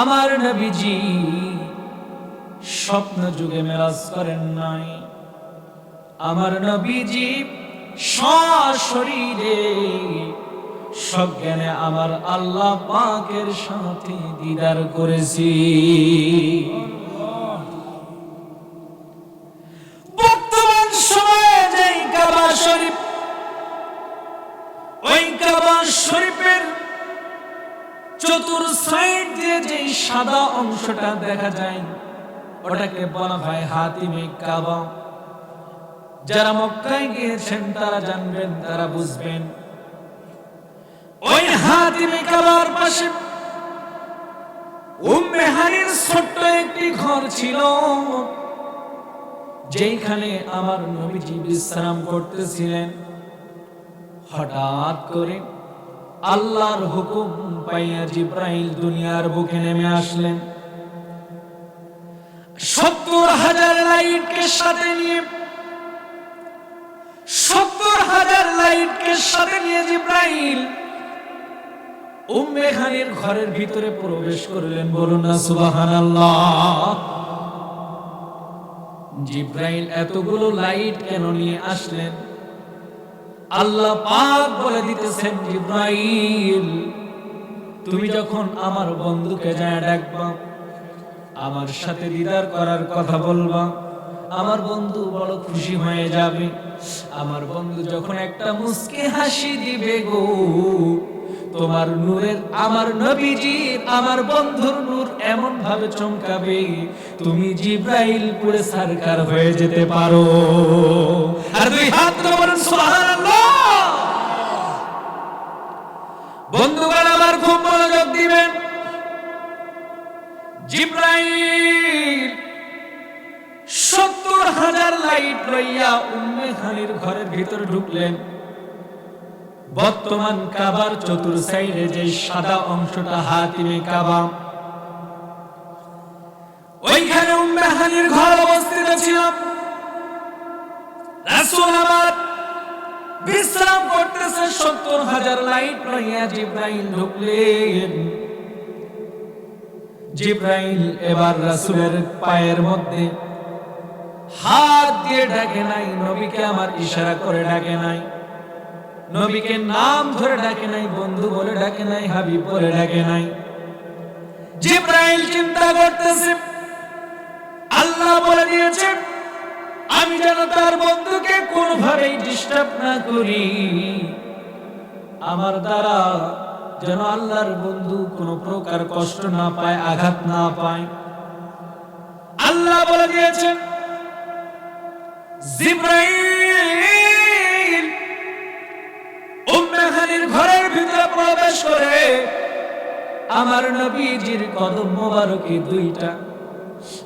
আমার নবীজি স্বপ্ন যুগে মেরাজ করেন নাই। আমার নবীজি সশরীরে সজ্ঞানে আমার আল্লাহ পাকের সাথে দিদার করেছি। চতুর সাইড দিয়ে যে সাদা অংশটা দেখা যায়, ওটাকে বলা হয় হাতিমে কাবা। যারা মক্কায় গিয়েছেন, তারা জানবেন, তারা বুঝবেন। ওই হাতিমে কাবার পাশে ছোট্ট একটি ঘর ছিল যেখানে আমার নবীজি বিশ্রাম করতেছিলেন। হঠাৎ করে আল্লাহর হুকুম পাইয়া জিব্রাইল দুনিয়ার বুকে নেমে আসলেন। সত্তর হাজার লাইটকে সাথে নিয়ে, সত্তর হাজার লাইটকে সাথে নিয়ে জিব্রাইল উম্মে খানের ঘরের ভিতরে প্রবেশ করলেন। বলুন না, সুবহানাল্লাহ। জিব্রাইল এতগুলো লাইট কেন নিয়ে আসলেন? আল্লাহ পাক বলে দিতেছেন, জিব্রাইল তুমি যখন আমার বন্ধুকে যায় ডাকবা, আমার সাথে দিদার করার কথা বলবা, আমার বন্ধু বড় খুশি হয়ে যাবে। আমার বন্ধু যখন একটা মুস্কি হাসি দিবে গো, তোমার নূরের, আমার নবীজির, আমার বন্ধুর নূর এমন ভাবে চমকাবে, তুমি জিব্রাইল পুরে সরকার হয়ে যেতে পারো। আর দুই হাত তুলে বলেন, সুবহানাল্লাহ! বন্ধুগণ, আমার খুব মনোযোগ দিবেন সত্তর হাজার লাইট লইয়া উম্মে খানির ঘরের ভিতরে ঢুকলেন। বর্তমান কাবার চতুর সাইডে যে সাদা অংশটা হাতিমে কাবা। ওইখানে উম্মে হানির ঘর অবস্থিত ছিল। রাসূল আমার বিশ্রাম করতেছে, সত্তর হাজার লাইট লইয়া জিব্রাইল ঢুকলেন। জিব্রাইল এবার রাসূলের পায়ের মধ্যে হাত দিয়ে ডাকে নাই, নবীকে আমার ইশারা করে ডাকে নাই, নবীকে নাম ধরে ডাকে নাই, বন্ধু বলে ডাকে নাই, হাবিব বলে ডাকে নাই। জিব্রাইল চিন্তা করতেছে, আল্লাহ বলে দিয়েছেন আমি যেন তার বন্ধুকে কোনোভাবেই ডিস্টার্ব না করি। আমার দ্বারা যেন আল্লাহর বন্ধু কোনো প্রকার কষ্ট না পায়, আঘাত না পায়। আল্লাহ বলে দিয়েছেন ঘরের ভিতরে প্রবেশ করে আমার নবীজির কদম মোবারকে দুইটা,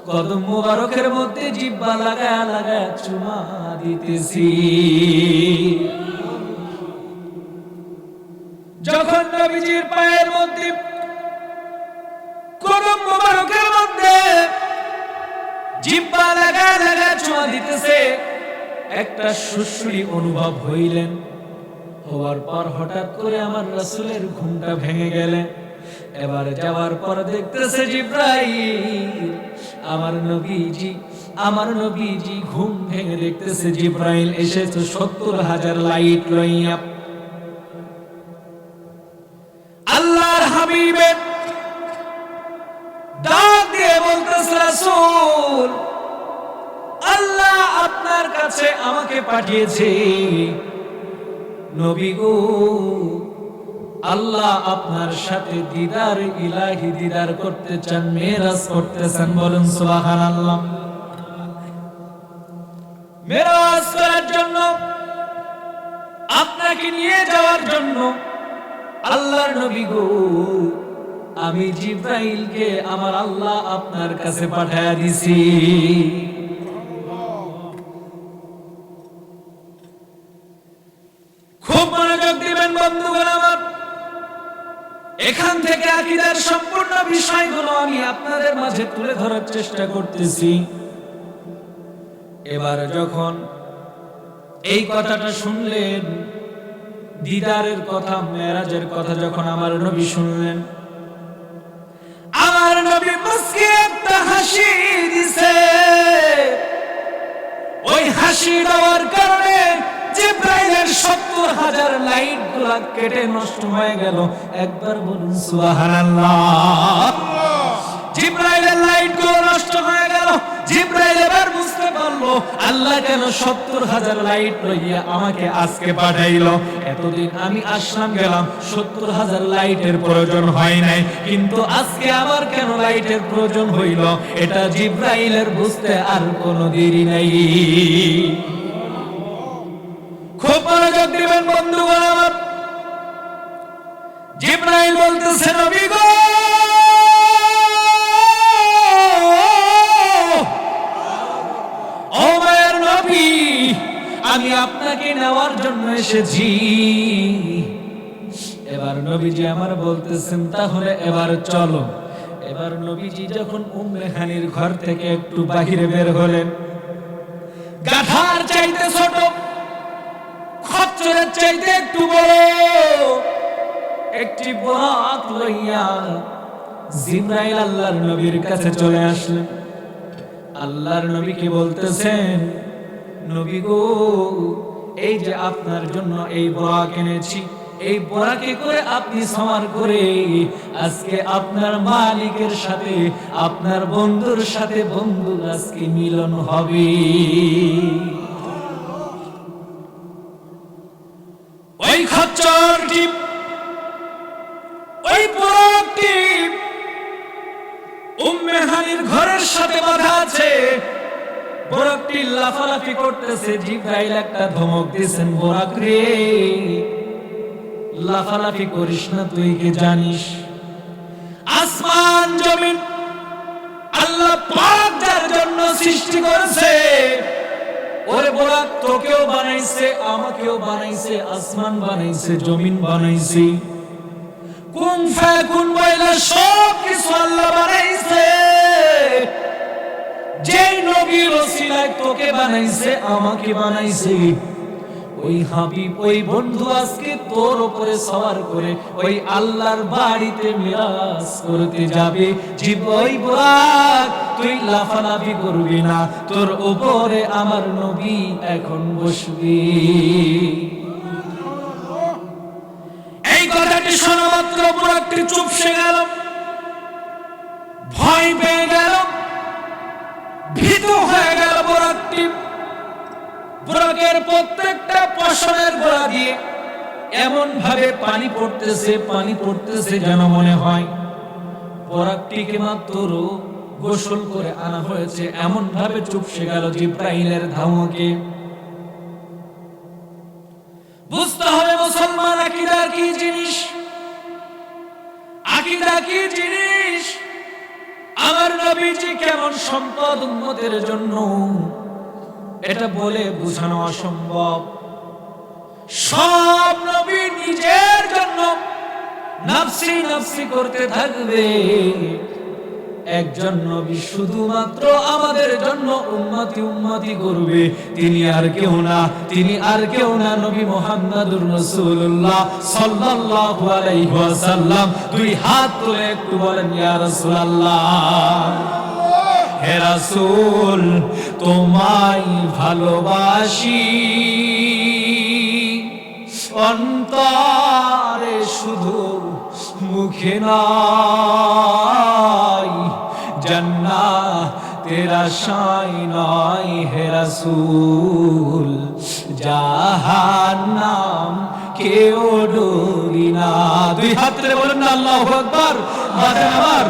কদম মোবারকের মধ্যে জিব্বা লাগায় লাগায় চুমা দিতেছি। নবীজির পায়ের মধ্যে কদম মোবারকের মধ্যে জিব্বা লাগায় লাগায় চুমা দিতেছে। একটা সুশ্রী অনুভব হইলেন। হওয়ার পর হঠাৎ করে আমার রাসূলের ঘুমটা ভেঙে গেলেন এবার যাওয়ার পর দেখতেছে জিব্রাইল, আমার নবীজি আমার নবীজি ঘুম ভেঙে দেখতেছে জিব্রাইল এসেছে সত্তর হাজার লাইট লইয়া। পাঠিয়েছে নবী গো, আল্লাহ আপনার সাথে দিদার ইলাহি দিদার করতে চান মেরাজ করতেছেন বলুন সুবহানাল্লাহ। মেরাজ করার জন্য, আপনাকে নিয়ে যাওয়ার জন্য আল্লাহর নবী গো, আমি জিব্রাইলকে আমার আল্লাহ আপনার কাছে পাঠায় দিছি খুব দিবেন বন্ধুগণ আমার, এখান থেকে আকিদার সম্পূর্ণ বিষয়গুলো আমি আপনাদের মাঝে তুলে ধরার চেষ্টা করতেছি। এবার যখন এই কথাটা শুনলেন, দিদারের কথা মেরাজের কথা যখন আমার নবী শুনলেন, আমার নবী মুসকি একটা হাসি দিছে। ওই হাসি দেওয়ার কারণে জিব্রাইলের সত্তর হাজার লাইটগুলা কেটে নষ্ট হয়ে গেল, একবার বলুন সুবহানাল্লাহ। জিব্রাইলের লাইটগুলো নষ্ট হয়ে গেল, জিব্রাইল এবার বুঝতে পারল, আল্লাহ কেন সত্তর হাজার লাইট লইয়া আমাকে আজকে পাঠাইলো। এতদিন আমি আসলাম, গেলাম, সত্তর হাজার লাইটের প্রয়োজন হয় নাই, কিন্তু আজকে আবার কেন লাইটের প্রয়োজন হইল, এটা জিব্রাইলের বুঝতে আর কোনো দেরি নাই। খুব মনোযোগ দিবেন বন্ধুগণ আমার। জিব্রাইল বলতেছে, নবী গো! ও মায়ের নবী, আমি আপনাকে নেওয়ার জন্য এসেছি। এবার নবীজি আমার বলতেছেন, তাহলে এবার চলো। এবার নবীজি যখন উম্মে হানির ঘর থেকে একটু বাহিরে বের হলেন চাইতে একটু বড়। একটি বরাক লইয়া জিব্রাইল আল্লাহর নবীর কাছে চলে আসলেন। আল্লাহর নবীকে বলতেছেন, নবী গো, এই যে আপনার জন্য এই বরাক এনেছি এই বরাকে করে আপনি সমার করে? আজকে আপনার মালিকের সাথে, আপনার বন্ধুর সাথে বন্ধু আজকে মিলন হবে। খচ্চরটি ওই বরাকটি উম্মে ঘরের সাথে বাধা আছে। বরাকটি লাফালাফি করতেছে, জিব্রাইল একটা ধমক দিয়েছেন, বরাক রে, লাফালাফি করিস না তুই, কি জানিস? আসমান, জমিন, আল্লাহ পাক যার জন্য সৃষ্টি করেছে ওরে বরাক তোকেও বানাইছে, আমাকেও বানাইছে, আসমান বানাইছে, জমিন বানাইছে। কুন ফায়াকুন বইলা সব কিছু আল্লাহ বানাইছে। যেই নবীর ওসিলায় তোকে বানাইছে, আমাকে বানাইছে। ওই হাবিব, ওই বন্ধু আজকে তোর উপরে সওয়ার করে ওই আল্লাহর বাড়িতে মিরাজ করতে যাবে। জীব, ওই তুই লাফালাফি করবি না, তোর উপরে আমার নবী এখন বসবি। এই কথাটি শোনা মাত্র বুড়াকটি চুপসে গেল। ভয় পেয়ে গেল। ভীত হয়ে গেল বুড়াকটি বুড়াকের প্রত্যেকটা পশমের গোড়া দিয়ে এমন ভাবে পানি পড়তেছে পানি পড়তেছে যেন মনে হয়। বরাকটিকে মাত্র গোসল করে আনা হয়েছে এমন ভাবে চুপসে গেল জিব্রাইলের ধামকে। বুঝতে হবে মুসলমান আকিদা কি জিনিস? আকিদা কি জিনিস? আমার নবীজি কেমন সম্পদ উন্মতের জন্য এটা বলে বোঝানো অসম্ভব। সব নবী নিজের জন্য নাফসি নাফসি করতে থাকবে। একজন নবী শুধুমাত্র আমাদের জন্য উম্মতি উম্মতি করবে। তিনি আর কেউ না, তিনি আর কেউ না নবী মোহাম্মদুর রাসূলুল্লাহ সাল্লাল্লাহু আলাইহি ওয়াসাল্লাম। দুই হাত তুলে একটু বলেন, ইয়া রাসূলুল্লাহ। হে রাসূল, তোমায় ভালোবাসি। অন্তরে শুধু মুখে নয় জান্না তেরা সাই নয় হে রাসূল। জাহান্নাম কেউ ডরি না। দুই হাত তুলে বলুন না, আল্লাহু আকবার, বাজান আমার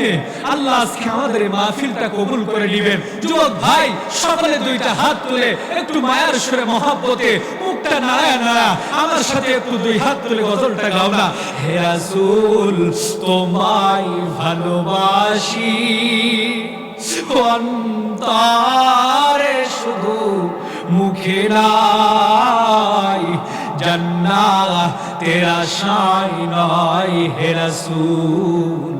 সিলেটের আল্লাহ আজকে আমাদের মাহফিলটা কবুল করে নেবেন। যুবক ভাই, সকলে দুইটা হাত তুলে, একটু মায়ার সুরে মহাব্বতে, মুখটা নাড়ায় নাড়া, আমার সাথে একটু দুই হাত তুলে গজলটা গাও না। হে রাসূল, তোমায় ভালোবাসি। অন্তরে শুধু মুখে নাই জান্না তেরা শাই নয়, হে রাসূল।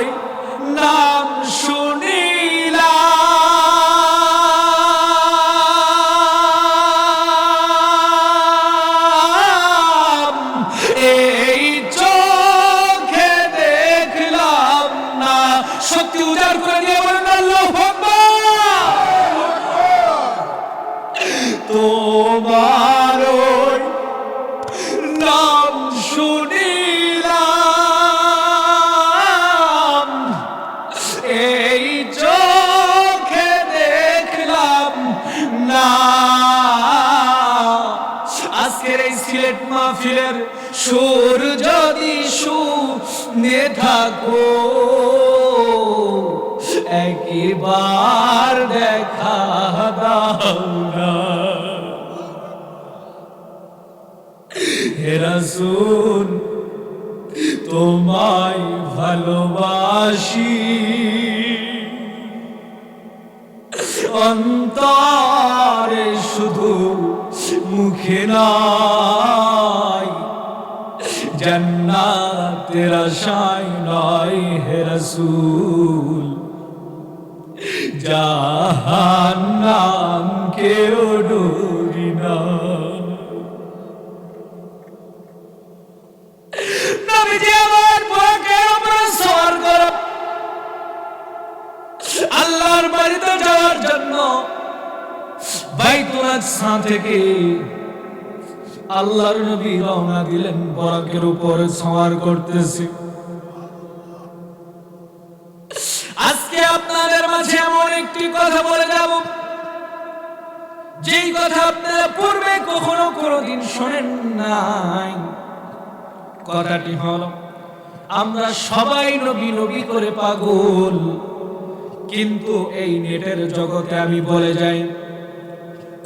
মাহফিলের সুর যদি শুনে থাকো, একবার দেখা দাও না হে রাসূল, তোমায় ভালোবাসি। অন্তরে শুধু মুখে নাই জান্নাতের আশায় নয় হে রাসূল। জাহান্নাম কেউ ডরি না আল্লাহর বাড়িতে যাওয়ার জন্য বাইতুল আকসা থেকে আল্লাহর নবী রওনা দিলেন, বরাকের উপরে সওয়ার করতেছে। আজকে আপনাদের মাঝে এমন একটি কথা বলে যাব, যেই কথা আপনারা পূর্বে কখনো কোনোদিন শোনেন নাই। কথাটি হলো, আমরা সবাই নবী নবী করে পাগল, কিন্তু এই নেটের জগতে আমি বলে যাই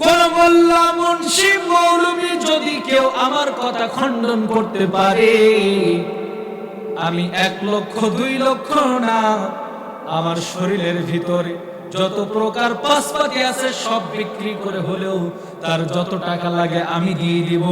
কোন মোল্লা মুন্সি মৌলবি যদি কেউ আমার কথা খণ্ডন করতে পারে, আমি এক লক্ষ, দুই লক্ষ না, আমার শরীরের ভিতরে যত প্রকার পাশপাতি আছে সব বিক্রি করে হলেও তার যত টাকা লাগে আমি দিয়ে দিব।